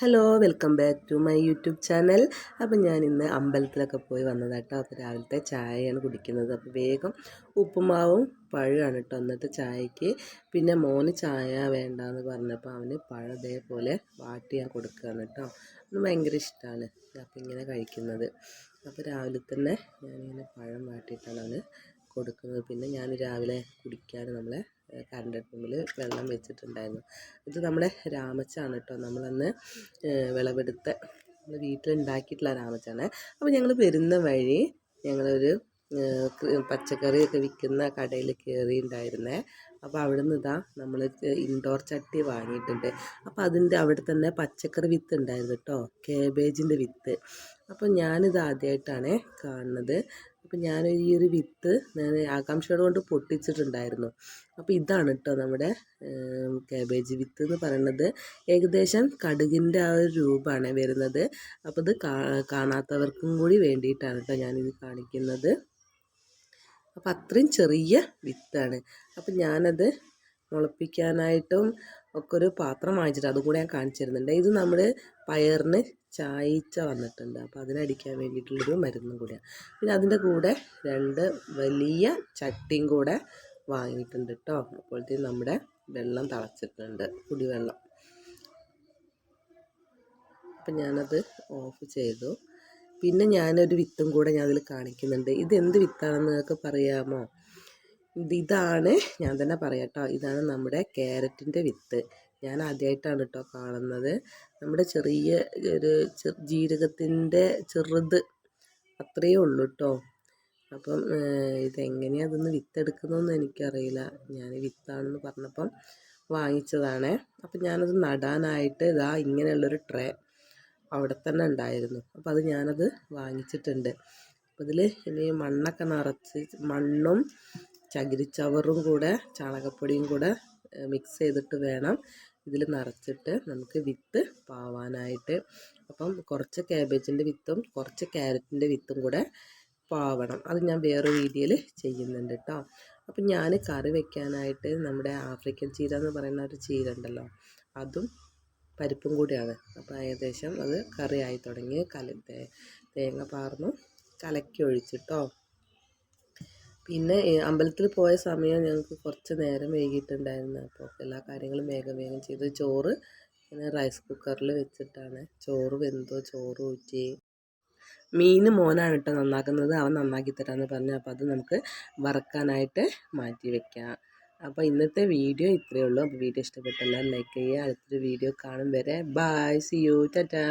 Hello welcome back to my YouTube channel അപ്പം ഞാൻ ഇന്ന് അമ്പലത്തിലൊക്കെ പോയി വന്നതാട്ടോ. അപ്പോൾ രാവിലത്തെ ചായയാണ് കുടിക്കുന്നത്. അപ്പോൾ വേഗം ഉപ്പുമാവും പഴമാണ് കേട്ടോ അന്നത്തെ ചായക്ക്. പിന്നെ മോന് ചായ വേണ്ടാന്ന് പറഞ്ഞപ്പോൾ അവന് പഴം ഇതേപോലെ വാട്ടി ഞാൻ കൊടുക്കുകയാണ് കേട്ടോ. അവന് ഭയങ്കര ഇഷ്ടമാണ് അപ്പോൾ ഇങ്ങനെ കഴിക്കുന്നത്. അപ്പോൾ രാവിലെ തന്നെ ഞാനിങ്ങനെ പഴം വാട്ടിയിട്ടാണ് അവന് കൊടുക്കുന്നത്. പിന്നെ ഞാൻ രാവിലെ കുടിക്കാൻ നമ്മളെ കറണ്ട് അടുപ്പിൽ വെള്ളം വെച്ചിട്ടുണ്ടായിരുന്നു. ഇത് നമ്മുടെ രാമച്ചാണ് കേട്ടോ നമ്മളന്ന് വിളവെടുത്ത നമ്മൾ വീട്ടിലുണ്ടാക്കിയിട്ടുള്ള രാമച്ചാണ്. അപ്പോൾ ഞങ്ങൾ വരുന്ന വഴി ഞങ്ങളൊരു പച്ചക്കറിയൊക്കെ വിൽക്കുന്ന കടയിൽ കയറിയിട്ടുണ്ടായിരുന്നേ അപ്പോൾ അവിടെ നിന്ന് ഇതാ നമ്മൾ ഇൻഡോർ ചട്ടി വാങ്ങിയിട്ടുണ്ട്. അപ്പോൾ അതിന്റെ അവിടെ തന്നെ പച്ചക്കറി വിത്ത് ഉണ്ടായിരുന്നു കേട്ടോ കേബേജിന്റെ വിത്ത്. അപ്പോൾ ഞാനിത് ആദ്യമായിട്ടാണ് കാണുന്നത്. അപ്പം ഞാൻ ഈ ഒരു വിത്ത് ഞാൻ ആകാംക്ഷയോട് കൊണ്ട് പൊട്ടിച്ചിട്ടുണ്ടായിരുന്നു. അപ്പോൾ ഇതാണ് കേട്ടോ നമ്മുടെ കാബേജ് വിത്ത് എന്ന് പറയുന്നത് ഏകദേശം കടുകിന്റെ ആ ഒരു രൂപമാണ് വരുന്നത്. അപ്പോൾ ഇത് കാണാത്തവർക്കും കൂടി വേണ്ടിയിട്ടാണ് കേട്ടോ ഞാനിത് കാണിക്കുന്നത്. അപ്പോൾ അത്രയും ചെറിയ വിത്താണ്. അപ്പം ഞാനത് മുളപ്പിക്കാനായിട്ടും ഒക്കെ ഒരു പാത്രം വാങ്ങിച്ചിട്ട് അതും കൂടെ ഞാൻ കാണിച്ചു തരുന്നുണ്ട് ഇത് നമ്മൾ പയറിന് ചായച്ച വന്നിട്ടുണ്ട്. അപ്പോൾ അതിനടിക്കാൻ വേണ്ടിയിട്ടുള്ളൊരു മരുന്നും കൂടിയാണ് പിന്നെ അതിന്റെ കൂടെ രണ്ട് വലിയ ചട്ടിയും കൂടെ വാങ്ങിയിട്ടുണ്ട് കേട്ടോ അപ്പോഴത്തേക്കും നമ്മുടെ വെള്ളം തിളച്ചിട്ടുണ്ട്. കുടിവെള്ളം. അപ്പം ഞാനത് ഓഫ് ചെയ്തു. പിന്നെ ഞാനൊരു വിത്തും കൂടെ ഞാൻ അതിൽ കാണിക്കുന്നുണ്ട്. ഇത് എന്ത് വിത്താണെന്ന് നിങ്ങൾക്ക് പറയാമോ? ഇതാണ് ഞാൻ തന്നെ പറയാം കേട്ടോ ഇതാണ് നമ്മുടെ ക്യാരറ്റിന്റെ വിത്ത്. ഞാൻ ആദ്യമായിട്ടാണ് കേട്ടോ കാണുന്നത്. നമ്മുടെ ചെറിയ ഒരു ജീരകത്തിന്റെ ചെറുത് അത്രയേ ഉള്ളൂ കേട്ടോ അപ്പം ഇതെങ്ങനെയാണ് അതൊന്ന് വിത്തെടുക്കുന്നതെന്ന് എനിക്കറിയില്ല. ഞാൻ വിത്താണെന്ന് പറഞ്ഞപ്പം വാങ്ങിച്ചതാണ്. അപ്പം ഞാനത് നടാനായിട്ട് ഇതാ ഇങ്ങനെയുള്ളൊരു ട്രേ അവിടെ തന്നെ ഉണ്ടായിരുന്നു. അപ്പോൾ അത് ഞാനത് വാങ്ങിച്ചിട്ടുണ്ട്. അപ്പോൾ ഇതിൽ ഇനി മണ്ണൊക്കെ നിറച്ച് മണ്ണും ചകിരിച്ചവറും കൂടെ ചാണകപ്പൊടിയും കൂടെ മിക്സ് ചെയ്തിട്ട് വേണം ഇതിൽ നിറച്ചിട്ട് നമുക്ക് വിത്ത് പാവാനായിട്ട്. അപ്പം കുറച്ച് ക്യാബേജിന്റെ വിത്തും കുറച്ച് ക്യാരറ്റിന്റെ വിത്തും കൂടെ പാവണം. അത് ഞാൻ വേറെ രീതിയിൽ ചെയ്യുന്നുണ്ട് കേട്ടോ അപ്പം ഞാൻ കറി വെക്കാനായിട്ട് നമ്മുടെ ആഫ്രിക്കൻ ചീര എന്ന് പറയുന്ന ഒരു ചീര ഉണ്ടല്ലോ അതും പരിപ്പും കൂടിയാണ്. അപ്പോൾ ഏകദേശം അത് കറിയായി തുടങ്ങി. കല തേങ്ങ പാർന്നു കലക്കി ഒഴിച്ചിട്ടോ. പിന്നെ അമ്പലത്തിൽ പോയ സമയം ഞങ്ങൾക്ക് കുറച്ച് നേരം വൈകിയിട്ടുണ്ടായിരുന്നു അപ്പോൾ എല്ലാ കാര്യങ്ങളും വേഗം വേഗം ചെയ്തു. ചോറ് പിന്നെ റൈസ് കുക്കറിൽ വെച്ചിട്ടാണ്. ചോറ് വെന്തോ ചോറ് ഊറ്റി മീൻ മോനാണ് കേട്ടോ നന്നാക്കുന്നത്. അവൻ നന്നാക്കി തരാമെന്ന് പറഞ്ഞു. അപ്പോൾ അത് നമുക്ക് വറക്കാനായിട്ട് മാറ്റി വെക്കാം. അപ്പോൾ ഇന്നത്തെ വീഡിയോ ഇത്രയേ ഉള്ളൂ. അപ്പോൾ വീഡിയോ ഇഷ്ടപ്പെട്ടെല്ലാം ലൈക്ക് ചെയ്യുക. അടുത്തൊരു വീഡിയോ കാണും വരെ. Bye C U Tata